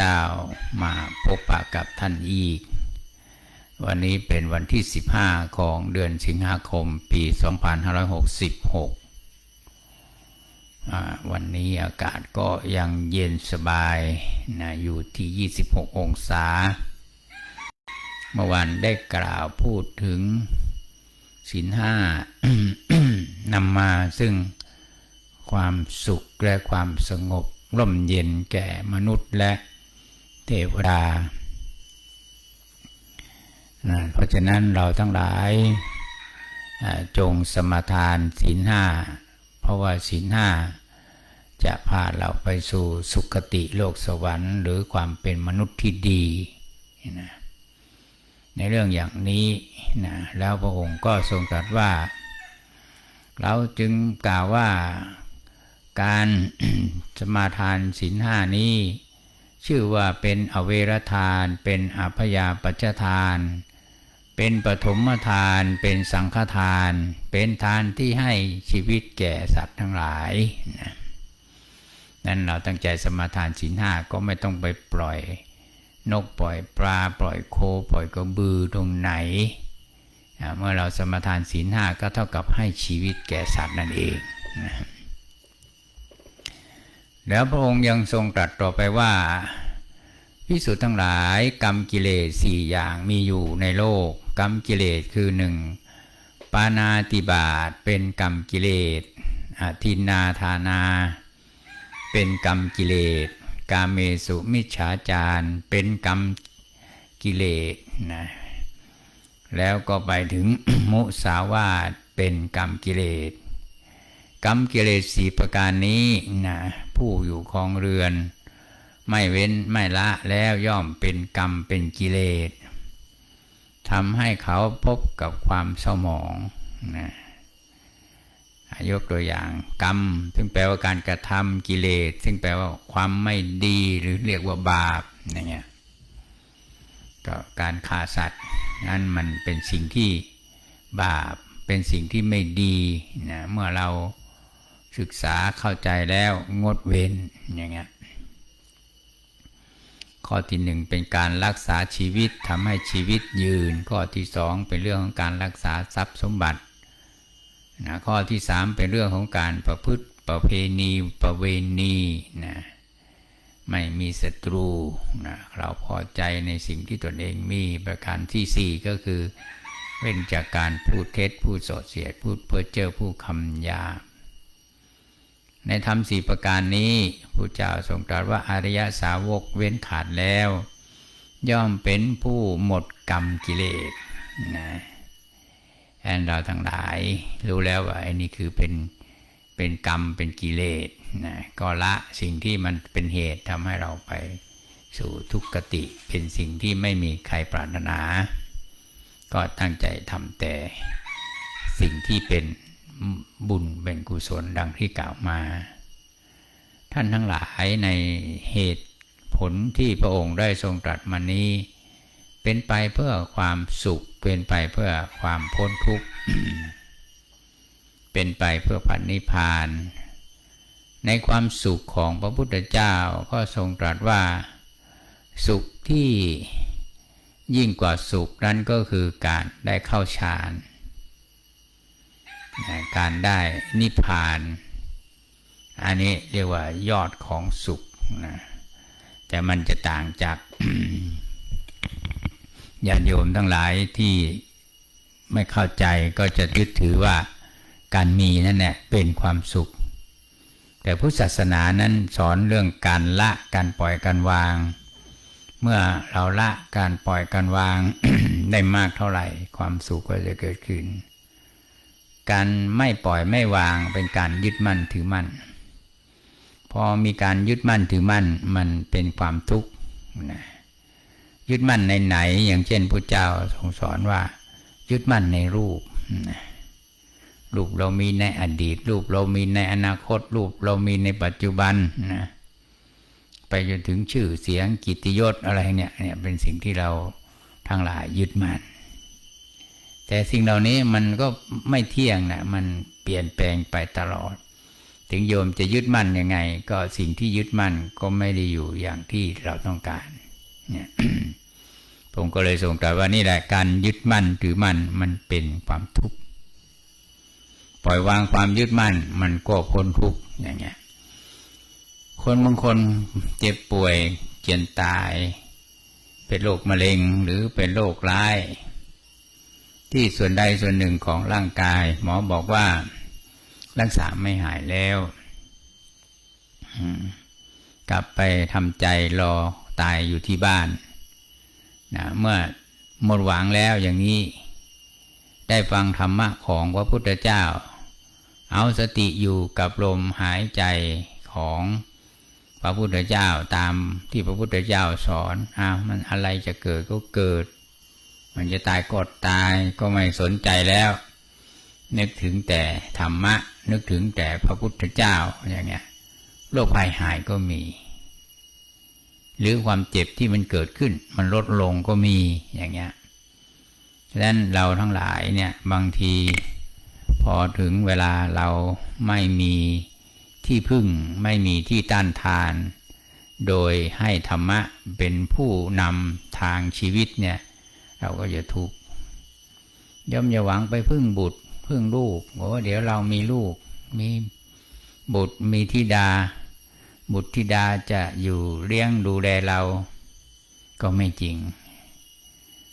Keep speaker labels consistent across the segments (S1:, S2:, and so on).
S1: เจ้ามาพบปะกับท่านอีก วันนี้เป็นวันที่ 15 ของเดือนสิงหาคมปี 2566อ่าวันนี้อากาศก็ยังเย็นสบายนะอยู่ที่ 26 องศา เมื่อวานได้กล่าวพูดถึงศีลห้านำมาซึ่งความสุขและความสงบร่มเย็นแก่มนุษย์และ เทวดา เพราะฉะนั้นเราทั้งหลายจงสมทานศีลห้า เพราะว่าศีลห้าจะพาเราไปสู่สุคติโลกสวรรค์ หรือความเป็นมนุษย์ที่ดีนะในเรื่องอย่างนี้นะแล้วพระองค์ก็ทรงตรัสว่า เราจึงกล่าวว่าการสมาทานศีลห้านี้ ชื่อว่าเป็นอเวรทาน เป็นอภยาปัจทาน เป็นปฐมทาน เป็นสังฆทาน เป็นทานที่ให้ชีวิตแก่สัตว์ทั้งหลายนะนั้นเราตั้งใจสมาทานศีลห้าก็ไม่ต้องไปปล่อย นกปล่อยปลาปล่อยโคปล่อยกระบือตรงไหน เมื่อเราสมาทานศีลห้าก็เท่ากับให้ชีวิตแก่สัตว์นั่นเองนะ แล้วพระองค์ยังทรงตรัสต่อไปว่าพิสุทธ์ทั้งหลายกรรมกิเลสสี่อย่างมีอยู่ในโลก กรรมกิเลสคือหนึ่งปานาติบาตเป็นกรรมกิเลสอทินาทานา เป็นกรรมกิเลสกาเมสุมิจฉาจารเป็นกรรมกิเลสนะแล้วก็ไปถึงมุสาวาทเป็นกรรมกิเลสกรรมกิเลสสี่ประการนี้นะ ผู้อยู่ครองเรือน ไม่เว้นไม่ละแล้วย่อมเป็นกรรมเป็นกิเลสทำให้เขาพบกับความเศร้าหมองนะยกตัวอย่างกรรม ซึ่งแปลว่าการกระทำกิเลส ซึ่งแปลว่าความไม่ดีหรือเรียกว่าบาปอย่างเงี้ยก็การฆ่าสัตว์นั้นมันเป็นสิ่งที่บาปเป็นสิ่งที่ไม่ดีนะเมื่อเรา ศึกษาเข้าใจแล้วงดเว้นอย่างเงี้ยข้อที่หนึ่งเป็นการรักษาชีวิตทำให้ชีวิตยืน ข้อที่สองเป็นเรื่องของการรักษาทรัพย์สมบัตินะข้อที่สามเป็นเรื่องของการประพฤติประเพณีประเวณีนะไม่มีศัตรูนะเราพอใจในสิ่งที่ตนเองมีประการที่สี่ก็คือ เว้นจากการพูดเท็จพูดโสดเสียดพูดเพ้อเจ้อพูดคำยา ในธรรมสี่ประการนี้พระเจ้าทรงตรัสว่าอริยสาวกเว้นขาดแล้ว ย่อมเป็นผู้หมดกรรมกิเลสนะแอนเราทั้งหลายรู้แล้วว่าไอ้นี่คือเป็นเป็นกรรมเป็นกิเลสนะก็ละสิ่งที่มันเป็นเหตุทำให้เราไปสู่ทุกขติเป็นสิ่งที่ไม่มีใครปรารถนา ก็ตั้งใจทำแต่สิ่งที่เป็น บุญเป็นกุศลดังที่กล่าวมา ท่านทั้งหลายในเหตุผลที่พระองค์ได้ทรงตรัสมานี้ เป็นไปเพื่อความสุข เป็นไปเพื่อความพ้นทุกข์ เป็นไปเพื่อพันนิพพาน ในความสุขของพระพุทธเจ้าก็ทรงตรัสว่า สุขที่ยิ่งกว่าสุขนั้นก็คือการได้เข้าฌาน การได้นิพพาน อันนี้เรียกว่ายอดของสุขนะแต่มันจะต่างจากญาติโยมทั้งหลายที่ไม่เข้าใจก็จะยึดถือว่าการมีนั่นแหละเป็นความสุข แต่พุทธศาสนานั้นสอนเรื่องการละการปล่อยการวาง เมื่อเราละการปล่อยการวางได้มากเท่าไหร่ความสุขก็จะเกิดขึ้น การไม่ปล่อยไม่วางเป็นการยึดมั่นถือมั่น พอมีการยึดมั่นถือมั่นมันเป็นความทุกข์นะยึดมั่นในไหน อย่างเช่นพระเจ้าทรงสอนว่า ยึดมั่นในรูปนะรูปเรามีในอดีต รูปเรามีในอนาคต รูปเรามีในปัจจุบันนะไปจนถึงชื่อเสียงกิตติยศอะไรเนี่ยเนี่ยเป็นสิ่งที่เราทั้งหลายยึดมั่น แต่สิ่งเหล่านี้มันก็ไม่เที่ยงนะมันเปลี่ยนแปลงไปตลอด ถึงโยมจะยึดมั่นยังไง ก็สิ่งที่ยึดมั่นก็ไม่ได้อยู่อย่างที่เราต้องการเนี่ยผมก็เลยส่งตรัสว่านี่แหละการยึดมั่นถือมั่นมันเป็นความทุกข์ปล่อยวางความยึดมั่น มันก็พ้นทุกข์อย่างเงี้ย คนบางคนเจ็บป่วยเจียนตาย เป็นโรคมะเร็งหรือเป็นโรคร้าย ที่ส่วนใดส่วนหนึ่งของร่างกาย หมอบอกว่ารักษาไม่หายแล้ว กลับไปทำใจรอตายอยู่ที่บ้านนะเมื่อหมดหวังแล้วอย่างนี้ ได้ฟังธรรมะของพระพุทธเจ้า เอาสติอยู่กับลมหายใจของพระพุทธเจ้าตามที่พระพุทธเจ้าสอนอ้าวมันอะไรจะเกิดก็เกิด มันจะตายก็ตายก็ไม่สนใจแล้ว นึกถึงแต่ธรรมะ นึกถึงแต่พระพุทธเจ้าอย่างเงี้ยโรคภัยหายก็มี หรือความเจ็บที่มันเกิดขึ้น มันลดลงก็มีอย่างเงี้ยฉะนั้นเราทั้งหลายเนี่ยบางทีพอถึงเวลาเราไม่มีที่พึ่งไม่มีที่ต้านทาน โดยให้ธรรมะเป็นผู้นำทางชีวิตเนี่ย เราก็จะทุกข์ย่อมอย่าหวังไปพึ่งบุตร พึ่งลูกบอกว่าเดี๋ยวเรามีลูก มีบุตรมีธิดา บุตรธิดาจะอยู่เลี้ยงดูแลเราก็ไม่จริง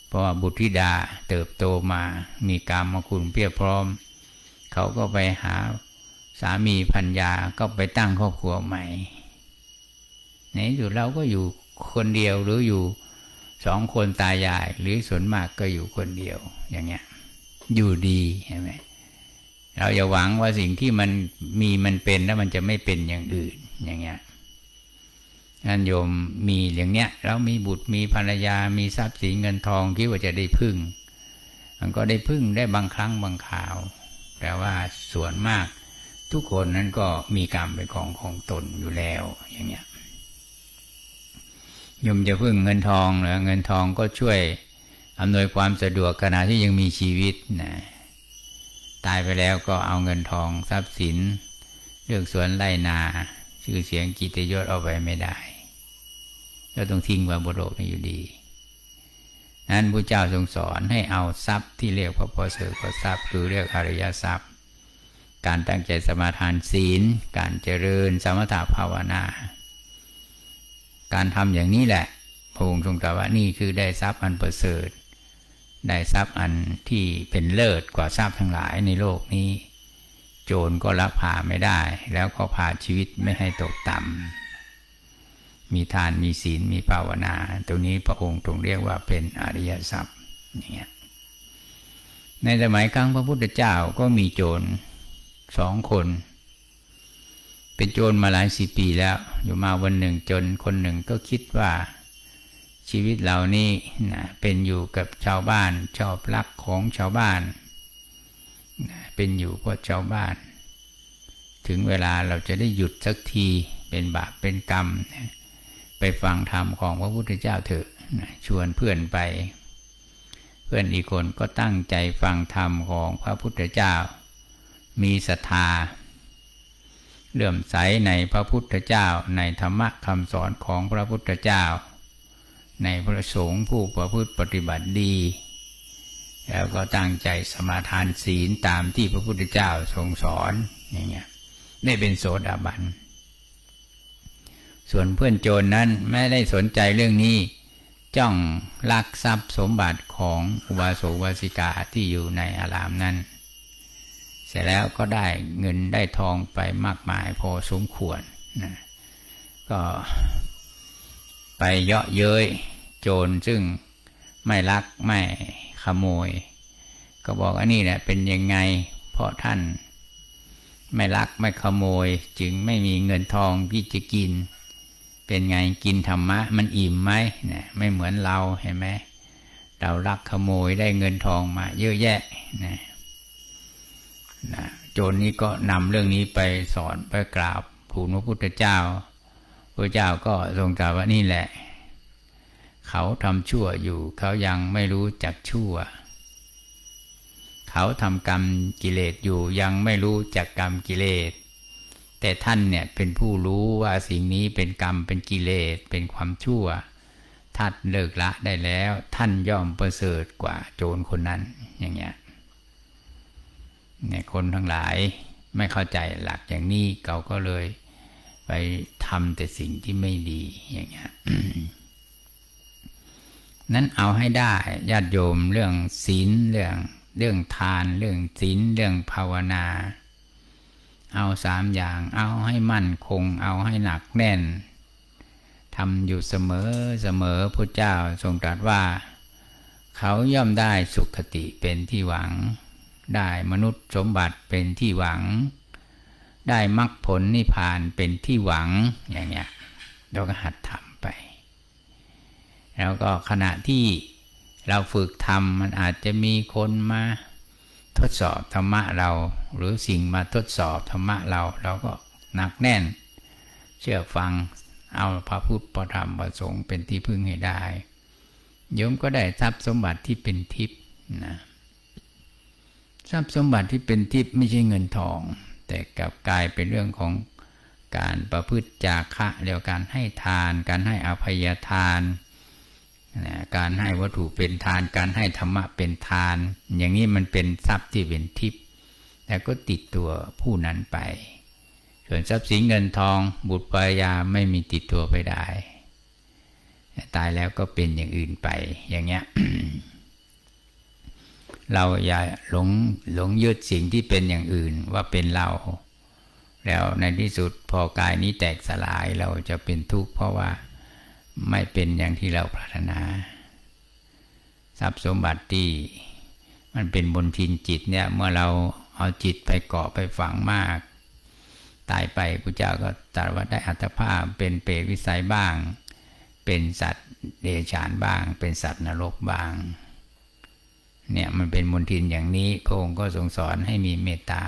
S1: เพราะว่าบุตรธิดาเติบโตมามีกรรมคุณเพียบพร้อม เขาก็ไปหาสามีพัญญาก็ไปตั้งครอบครัวใหม่ในที่สุดเราก็อยู่คนเดียวหรืออยู่ สองคนตายาย หรือส่วนมากก็อยู่คนเดียว อย่างเงี้ย อยู่ดีใช่ไหมเราอย่าหวังว่าสิ่งที่มันมีมันเป็นแล้วมันจะไม่เป็นอย่างอื่นอย่างเงี้ยนั่นโยมมีอย่างเนี้ยแล้วมีบุตรมีภรรยา มีทรัพย์สินเงินทองคิดว่าจะได้พึ่ง มันก็ได้พึ่งได้บางครั้งบางคราว แต่ว่าส่วนมากทุกคนนั้นก็มีกรรมเป็นของของตนอยู่แล้วอย่างเงี้ย ยมจะพึ่งเงินทองหรือเงินทองก็ช่วยอำนวยความสะดวกขณะที่ยังมีชีวิตนะตายไปแล้วก็เอาเงินทองทรัพย์สิน เรื่องสวนไร่นาชื่อเสียงกิตยศเอาไปไม่ได้ก็ต้องทิ้งไว้บนโลกนี้อยู่ดี นั้นพระเจ้าทรงสอนให้เอาทรัพย์ที่เรียกพระพอเสกทรัพย์คือเรียกอริยทรัพย์ การตั้งใจสมาทานศีล การเจริญสมถภาวนา การทำอย่างนี้แหละพระองค์ทรงตรัสว่านี่คือได้ทรัพย์อันประเสริฐ ได้ทรัพย์อันที่เป็นเลิศกว่าทรัพย์ทั้งหลายในโลกนี้ โจรก็ลักพาไม่ได้ แล้วก็พาชีวิตไม่ให้ตกต่ำมีทานมีศีลมีภาวนา ตรงนี้พระองค์ทรงเรียกว่าเป็นอริยทรัพย์อย่างเงี้ยในสมัยครั้งพระพุทธเจ้าก็มีโจรสองคน เป็นโจรมาหลายสิบปีแล้ว อยู่มาวันหนึ่งจนคนหนึ่งก็คิดว่าชีวิตเหล่านี้นะเป็นอยู่กับชาวบ้าน ชอบรักของชาวบ้านนะเป็นอยู่เพราะชาวบ้าน ถึงเวลาเราจะได้หยุดสักทีเป็นบาปเป็นกรรมนะไปฟังธรรมของพระพุทธเจ้าเถอะนะชวนเพื่อนไป เพื่อนอีกคนก็ตั้งใจฟังธรรมของพระพุทธเจ้า มีศรัทธา เลื่อมใสในพระพุทธเจ้า ในธรรมะคำสอนของพระพุทธเจ้า ในพระสงฆ์ผู้ประพฤติปฏิบัติดี แล้วก็ตั้งใจสมาทานศีลตามที่พระพุทธเจ้าทรงสอนอย่างเงี้ยได้เป็นโสดาบัน ส่วนเพื่อนโจรนนั้นไม่ได้สนใจเรื่องนี้ จ้องลักทรัพย์สมบัติของอุบาสกอุบาสิกาที่อยู่ในอารามนั้น ร็จแล้วก็ได้เงินได้ทองไปมากมายพอสมควรนะก็ไปเยาะเย้ยโจรซึ่งไม่ลักไม่ขโมย ก็บอกอันนี้แหละเป็นยังไงเพราะท่าน ไม่ลักไม่ขโมย จึงไม่มีเงินทองที่จะกิน เป็นไงกินธรรมะ มันอิ่มไหมเนี่ยไม่เหมือนเราเห็นไหมเราลักขโมยได้เงินทองมาเยอะแยะนะ นะโจรนี้ก็นำเรื่องนี้ไปสอนไปกราบผูนพระพุทธเจ้า พระเจ้าก็ทรงตรัสว่านี่แหละ เขาทำชั่วอยู่ เขายังไม่รู้จักชั่ว เขาทำกรรมกิเลสอยู่ยังไม่รู้จักกรรมกิเลส แต่ท่านเนี่ยเป็นผู้รู้ว่าสิ่งนี้เป็นกรรมเป็นกิเลสเป็นความชั่วท่านเลิกละได้แล้ว ท่านย่อมประเสริฐกว่าโจรคนนั้นอย่างเงี้ย เนี่ยคนทั้งหลายไม่เข้าใจหลักอย่างนี้เขาก็เลยไปทำแต่สิ่งที่ไม่ดีอย่างเงี้ยนั้นเอาให้ได้ญาติโยมเรื่องศีลเรื่องเรื่องทาน เรื่องศีลเรื่องภาวนา เอาสามอย่าง เอาให้มั่นคง เอาให้หนักแน่นทำอยู่เสมอเสมอพระเจ้าทรงตรัสว่า เขาย่อมได้สุขติเป็นที่หวัง ได้มนุษย์สมบัติเป็นที่หวัง ได้มรรคผลนิพพานเป็นที่หวังอย่างเงี้ยเราก็หัดทำไป แล้วก็ขณะที่เราฝึกทำมันอาจจะมีคนมาทดสอบธรรมะเรา หรือสิ่งมาทดสอบธรรมะเรา เราก็หนักแน่น เชื่อฟังเอาพระพุทธพระธรรมพระสงฆ์เป็นที่พึ่งให้ได้โยมก็ได้ทรัพย์สมบัติที่เป็นทิพย์นะ ทรัพย์สมบัติที่เป็นทิพย์ไม่ใช่เงินทอง แต่กลับกลายเป็นเรื่องของการประพฤติจาคะเรียกการให้ทาน การให้อภัยทาน การให้วัตถุเป็นทาน การให้ธรรมะเป็นทาน อย่างนี้มันเป็นทรัพย์ที่เป็นทิพย์แต่ก็ติดตัวผู้นั้นไป ส่วนทรัพย์สินเงินทองบุตรภรรยาไม่มีติดตัวไปได้ ตายแล้วก็เป็นอย่างอื่นไปอย่างเงี้ย เราอย่าหลงหลงยึดสิ่งที่เป็นอย่างอื่นว่าเป็นเรา แล้วในที่สุดพอกายนี้แตกสลายเราจะเป็นทุกข์เพราะว่าไม่เป็นอย่างที่เราปรารถนา ทรัพย์สมบัติที่มันเป็นบนทินจิตเนี่ยเมื่อเราเอาจิตไปเกาะไปฝังมาก ตายไปพระเจ้าก็ตรัสว่าได้อัตภาพเป็นเปรตวิสัยบ้าง เป็นสัตว์เดรัจฉานบ้าง เป็นสัตว์นรกบ้าง เนี่ยมันเป็นมนทินอย่างนี้ พระองค์ก็ทรงสอนให้มีเมตตา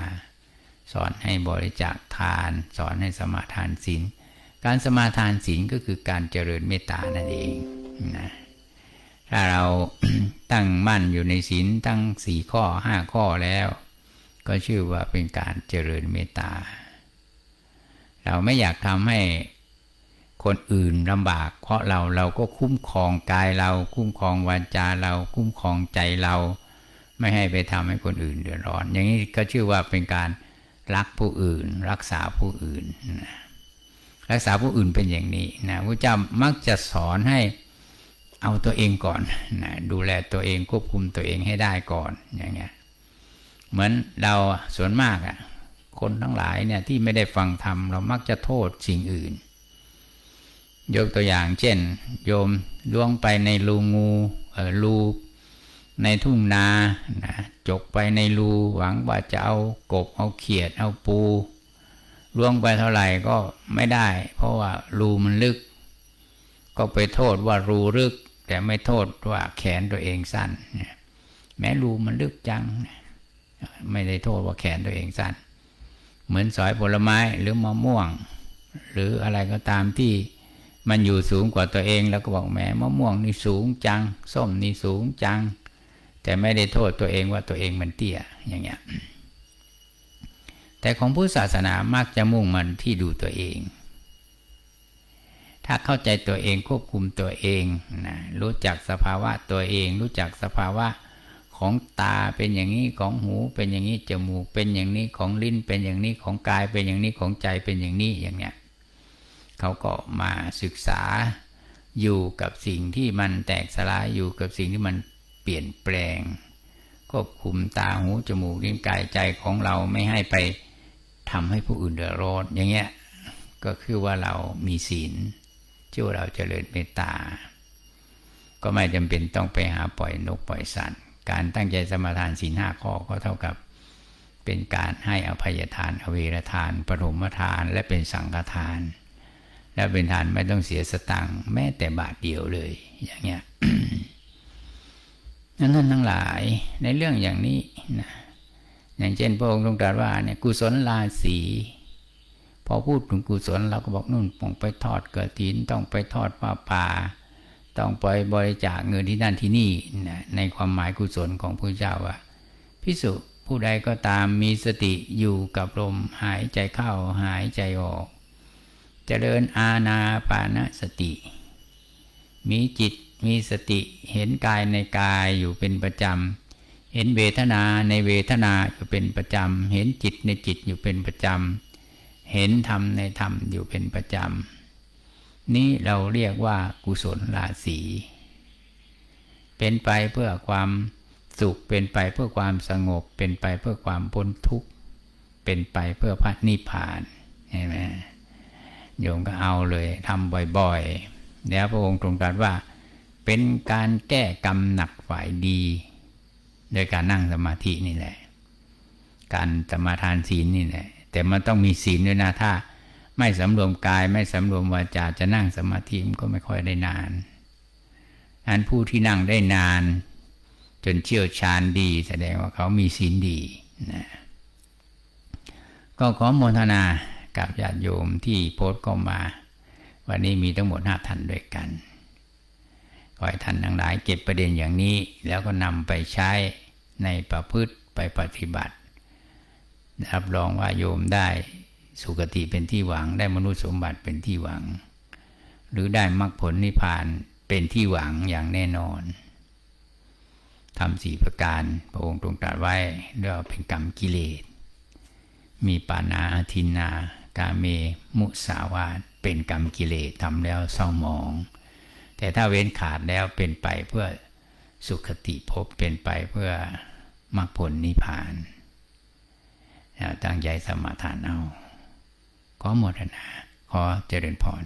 S1: สอนให้บริจาคทาน สอนให้สมาทานศีลการสมาทานศีลก็คือการเจริญเมตตานั่นเองนะถ้าเราตั้งมั่นอยู่ในศีลตั้งสี่ข้อห้าข้อแล้ว ก็ชื่อว่าเป็นการเจริญเมตตา เราไม่อยากทำให้ คนอื่นลำบาก เพราะเราเราก็คุ้มครองกายเรา คุ้มครองวาจาเรา คุ้มครองใจเรา ไม่ให้ไปทำให้คนอื่นเดือดร้อน อย่างนี้ก็ชื่อว่าเป็นการรักผู้อื่น รักษาผู้อื่นนะรักษาผู้อื่นเป็นอย่างนี้นะพระเจ้ามักจะสอนให้เอาตัวเองก่อนนะดูแลตัวเองควบคุมตัวเองให้ได้ก่อนอย่างเงี้ยเหมือนเราส่วนมากอะ่ะคนทั้งหลายเนี่ยที่ไม่ได้ฟังธรรมเรามักจะโทษสิ่งอื่น ยกตัวอย่างเช่น โยมล่วงไปในรูงูรูในทุ่งนานะจกไปในรูหวังว่าจะเอากบเอาเขียดเอาปูล่วงไปเท่าไหร่ก็ไม่ได้ เพราะว่ารูมันลึก ก็ไปโทษว่ารูลึก แต่ไม่โทษว่าแขนตัวเองสั้นแม้รูมันลึกจัง ไม่ได้โทษว่าแขนตัวเองสั้น เหมือนสอยผลไม้หรือมะม่วง หรืออะไรก็ตามที่ มันอยู่สูงกว่าตัวเองแล้วก็บอกแหมมะม่วงนี่สูงจัง ส้มนี่สูงจัง แต่ไม่ได้โทษตัวเองว่าตัวเองมันเตี้ยอย่างเงี้ยแต่ของพุทธศาสนามักจะมุ่งมันที่ดูตัวเอง ถ้าเข้าใจตัวเองควบคุมตัวเองนะรู้จักสภาวะตัวเอง รู้จักสภาวะของตาเป็นอย่างนี้ของหู เป็นอย่างนี้จมูกเป็นอย่างนี้ของลิ้นเป็นอย่างนี้ของกายเป็นอย่างนี้ของใจเป็นอย่างนี้อย่างเนี้ย เขาก็มาศึกษาอยู่กับสิ่งที่มันแตกสลายอยู่กับสิ่งที่มันเปลี่ยนแปลงควบคุมตาหูจมูกลิ้นกายใจของเราไม่ให้ไปทำให้ผู้อื่นเดือดร้อนอย่างเงี้ยก็คือว่าเรามีศีลชื่อว่าเราจเจริญเมตตา ก็ไม่จำเป็นต้องไปหาปล่อยนกปล่อยสัตว์ การตั้งใจสมาทานศีลห้าข้อก็เท่ากับ เป็นการให้อภัยทานอเวรทาน ปฐมทานและเป็นสังฆทาน และเป็นทานไม่ต้องเสียสตังค์แม้แต่บาทเดียวเลย อย่างเงี้ยนั้นท่านทั้งหลายในเรื่องอย่างนี้นะอย่างเช่นพระองค์ทรงตรัสว่าเนี่ยกุศลลาสีพอพูดถึงกุศลเราก็บอกนู่นต้องไปทอดกระถินต้องไปทอดป่าป่าต้องไปบริจาคเงินที่นั่นที่นี่นะในความหมายกุศลของพระเจ้าว่าพิสุผู้ใดก็ตามมีสติอยู่กับลมหายใจเข้าหายใจออก เจริญอาณาปานสติ มีจิตมีสติเห็นกายในกายอยู่เป็นประจำ เห็นเวทนาในเวทนาอยู่เป็นประจำ เห็นจิตในจิตอยู่เป็นประจำ เห็นธรรมในธรรมอยู่เป็นประจำ นี้เราเรียกว่ากุศลราศีเป็นไปเพื่อความสุข เป็นไปเพื่อความสงบ เป็นไปเพื่อความพ้นทุกข์ เป็นไปเพื่อพระนิพพาน เห็นไหม โยมก็เอาเลยทำบ่อยๆ แล้วพระองค์ทรงตรัสว่า เป็นการแก้กรรมหนักฝ่ายดี โดยการนั่งสมาธินี่แหละ การสมาทานศีลนี่แหละ แต่มันต้องมีศีลด้วยนะถ้า ไม่สำรวมกายไม่สำรวมวาจาจะนั่งสมาธิมันก็ไม่ค่อยได้นานอันผู้ที่นั่งได้นาน จนเชี่ยวชาญดี แสดงว่าเขามีศีลดีนะก็ขอโมทนา กับญาติโยมที่โพสต์ก็มา วันนี้มีทั้งหมดห้าท่านด้วยกันขอให้ท่านทั้งหลายเก็บประเด็นอย่างนี้ แล้วก็นำไปใช้ในประพฤติไปปฏิบัติ รับรองว่าโยมได้สุคติเป็นที่หวัง ได้มนุษย์สมบัติเป็นที่หวัง หรือได้มรรคผลนิพพานเป็นที่หวังอย่างแน่นอนทำสี่ประการพระองค์ตรงตรัสไว้เรียกว่าเป็นกรรมกิเลส มีปานาอาทินนา กาเม มุสาวาตเป็นกรรมกิเลสทำแล้วเศร้าหมอง แต่ถ้าเว้นขาดแล้วเป็นไปเพื่อสุขติภพเป็นไปเพื่อมรรคผลนิพพานตั้งใจสมาทานเอา ขอหมดนะขอเจริญพร